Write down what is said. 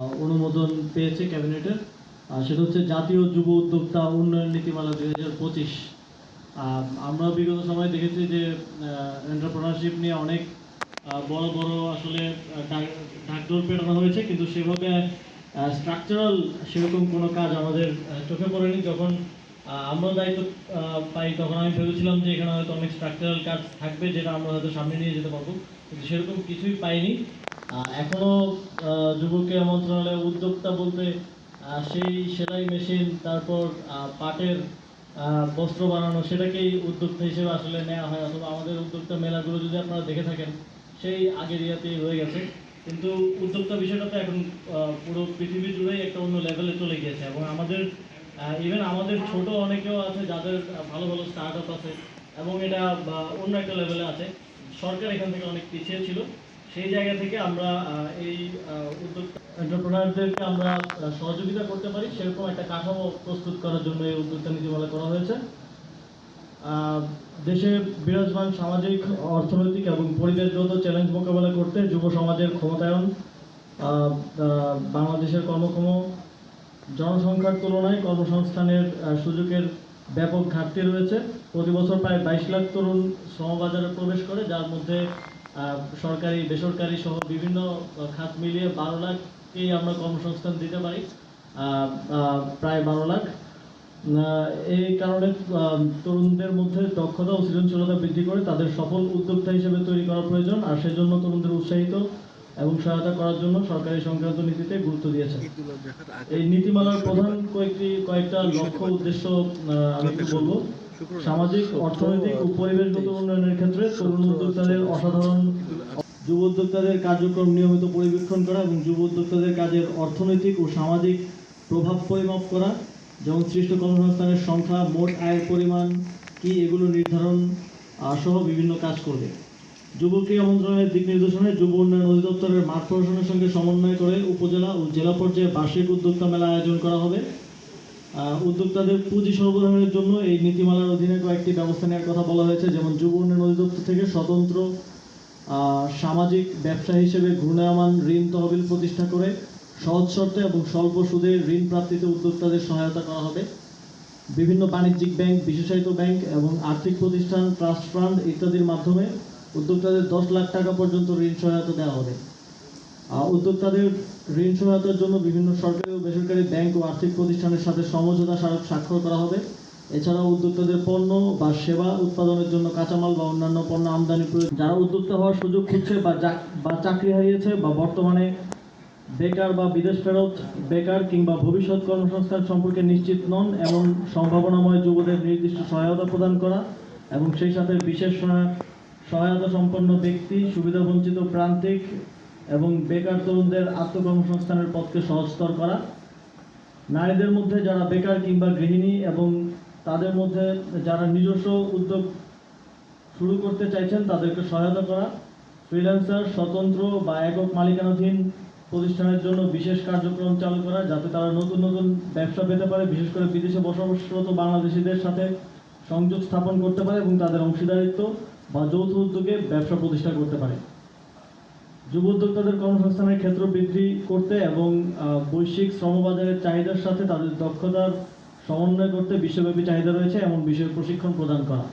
অনুমোদন পেয়েছে ক্যাবিনেটের। সেটা হচ্ছে জাতীয় যুব উদ্যোক্তা উন্নয়ন নীতিমালা দুই হাজার পঁচিশ। আমরা বিগত সময় দেখেছি যে এন্টারপ্রেনারশিপ নিয়ে অনেক বড় বড় আসলে ঢাকঢোল পেটানো হয়েছে, কিন্তু সেভাবে স্ট্রাকচারাল সেরকম কোনো কাজ আমাদের চোখে পড়েনি। যখন আমরা দায়িত্ব পাই, তখন আমি ভেবেছিলাম যে এখানে হয়তো অনেক স্ট্রাকচারাল কাজ থাকবে, যেটা আমরা হয়তো সামনে নিয়ে যেতে পারব। কিন্তু সেরকম কিছুই পাইনি। এখনও আহ, যুব ক্রীড়া মন্ত্রণালয়ের উদ্যোক্তা বলতে সেই সেলাই মেশিন তারপর পাটের বস্ত্র বানানো সেটাকেই উদ্যোক্তা হিসেবে আসলে নেওয়া হয়। অথবা আমাদের উদ্যোক্তা মেলাগুলো যদি আপনারা দেখে থাকেন সেই আগের ইয়াতেই রয়ে গেছে। কিন্তু উদ্যোক্তা বিষয়টা তো এখন পুরো পৃথিবী জুড়েই একটা অন্য লেভেলে চলে গিয়েছে। এবং আমাদের ইভেন আমাদের ছোট অনেকেও আছে যাদের ভালো ভালো স্টার্ট আপ আছে। এবং এটা অন্য একটা লেভেলে আছে। সরকার এখান থেকে অনেক পিছিয়ে ছিল। সেই জায়গা থেকে আমরা এই উদ্যোক্তা আমরা সহযোগিতা করতে পারি। সেরকম একটা কাঠামো প্রস্তুত করার জন্য এই উদ্যোক্তা নীতিমালা করা হয়েছে। দেশে বিরাজমান সামাজিক, অর্থনৈতিক এবং পরিবেশগত চ্যালেঞ্জ মোকাবেলা করতে যুব সমাজের ক্ষমতায়ন বাংলাদেশের কর্মক্ষম জনসংখ্যার তুলনায় কর্মসংস্থানের সুযোগের ব্যাপক ঘাটতি রয়েছে। প্রতি বছর প্রায় বাইশ লাখ তরুণ শ্রমবাজারে প্রবেশ করে, যার মধ্যে সরকারি, বেসরকারি সহ বিভিন্ন খাত মিলিয়ে বারো লাখকেই আমরা কর্মসংস্থান দিতে পারি প্রায় বারো লাখ। এই কারণে তরুণদের মধ্যে দক্ষতা ও সৃজনশীলতা বৃদ্ধি করে তাদের সফল উদ্যোক্তা হিসেবে তৈরি করা প্রয়োজন, আর সেজন্য তরুণদের উৎসাহিত এবং সহায়তা করার জন্য সরকারি সংক্রান্ত নীতিতে গুরুত্ব দিয়েছে এই নীতিমালার প্রধান কয়েকটি, কয়েকটা লক্ষ্য উদ্দেশ্য আমি একটু বলব। সামাজিক, অর্থনৈতিক ও পরিবেশগত উন্নয়নের ক্ষেত্রে তরুণ উদ্যোক্তাদের অসাধারণ যুব উদ্যোক্তাদের কার্যক্রম নিয়মিত পরিবেক্ষণ করা এবং যুব উদ্যোক্তাদের কাজের অর্থনৈতিক ও সামাজিক প্রভাব পরিমাপ করা, যেমন সৃষ্ট কর্মসংস্থানের সংখ্যা, মোট আয়ের পরিমাণ কি, এগুলো নির্ধারণ সহ বিভিন্ন কাজ করবে। যুব ক্রীড়া মন্ত্রণালয়ের দিক নির্দেশনে যুব উন্নয়ন অধিদপ্তরের মাঠ প্রশাসনের সঙ্গে সমন্বয় করে উপজেলা ও জেলা পর্যায়ে বার্ষিক উদ্যোক্তা মেলা আয়োজন করা হবে। উদ্যোক্তাদের পুঁজি সরবরাহের জন্য এই নীতিমালার অধীনে কয়েকটি ব্যবস্থা নেওয়ার কথা বলা হয়েছে, যেমন যুব উন্নয়ন অধিদপ্তর থেকে স্বতন্ত্র সামাজিক ব্যবসা হিসেবে ঘূর্ণায়মান ঋণ তহবিল প্রতিষ্ঠা করে সহজ শর্তে এবং স্বল্প সুদে ঋণ প্রাপ্তিতে উদ্যোক্তাদের সহায়তা করা হবে। বিভিন্ন বাণিজ্যিক ব্যাংক, বিশেষায়িত ব্যাংক এবং আর্থিক প্রতিষ্ঠান, ট্রাস্ট ফান্ড ইত্যাদির মাধ্যমে উদ্যোক্তাদের দশ লাখ টাকা পর্যন্ত ঋণ সহায়তা দেওয়া হবে। উদ্যোক্তাদের ঋণ সহায়তার জন্য বিভিন্ন সরকারি ও বেসরকারি ব্যাংক ও আর্থিক প্রতিষ্ঠানের সাথে সমঝোতা স্বাক্ষর করা হবে। এছাড়াও উদ্যোক্তাদের পণ্য বা সেবা উৎপাদনের জন্য কাঁচামাল বা অন্যান্য পণ্য আমদানি প্রয়োজন। যারা উদ্যোক্তা হওয়ার সুযোগ খুঁজছে বা চাকরি হারিয়েছে বা বর্তমানে বেকার বা বিদেশ ফেরত, বেকার কিংবা ভবিষ্যৎ কর্মসংস্থান সম্পর্কে নিশ্চিত নন, এমন সম্ভাবনাময় যুবদের নির্দিষ্ট সহায়তা প্রদান করা এবং সেই সাথে বিশেষ সহায়তা সম্পন্ন ব্যক্তি, সুবিধাবঞ্চিত প্রান্তিক এবং বেকার তরুণদের আত্মকর্মসংস্থানের পথকে সহজতর করা। নারীদের মধ্যে যারা বেকার কিংবা গৃহিণী এবং তাদের মধ্যে যারা নিজস্ব উদ্যোগ শুরু করতে চাইছেন, তাদেরকে সহায়তা করা। ফ্রিল্যান্সার, স্বতন্ত্র বা একক মালিকানাধীন প্রতিষ্ঠানের জন্য বিশেষ কার্যক্রম চালু করা, যাতে তারা নতুন নতুন ব্যবসা পেতে পারে, বিশেষ করে বিদেশে বসবাসরত বাংলাদেশিদের সাথে সংযোগ স্থাপন করতে পারে এবং তাদের অংশীদারিত্ব বা যৌথ উদ্যোগে ব্যবসা প্রতিষ্ঠা করতে পারে। যুব উদ্যোক্তাদের কর্মসংস্থানের ক্ষেত্র বৃদ্ধি করতে এবং বৈশ্বিক শ্রমবাজারের চাহিদার সাথে তাদের দক্ষতার সমন্বয় করতে বিশ্বব্যাপী চাহিদা রয়েছে এমন বিষয়ে প্রশিক্ষণ প্রদান করা।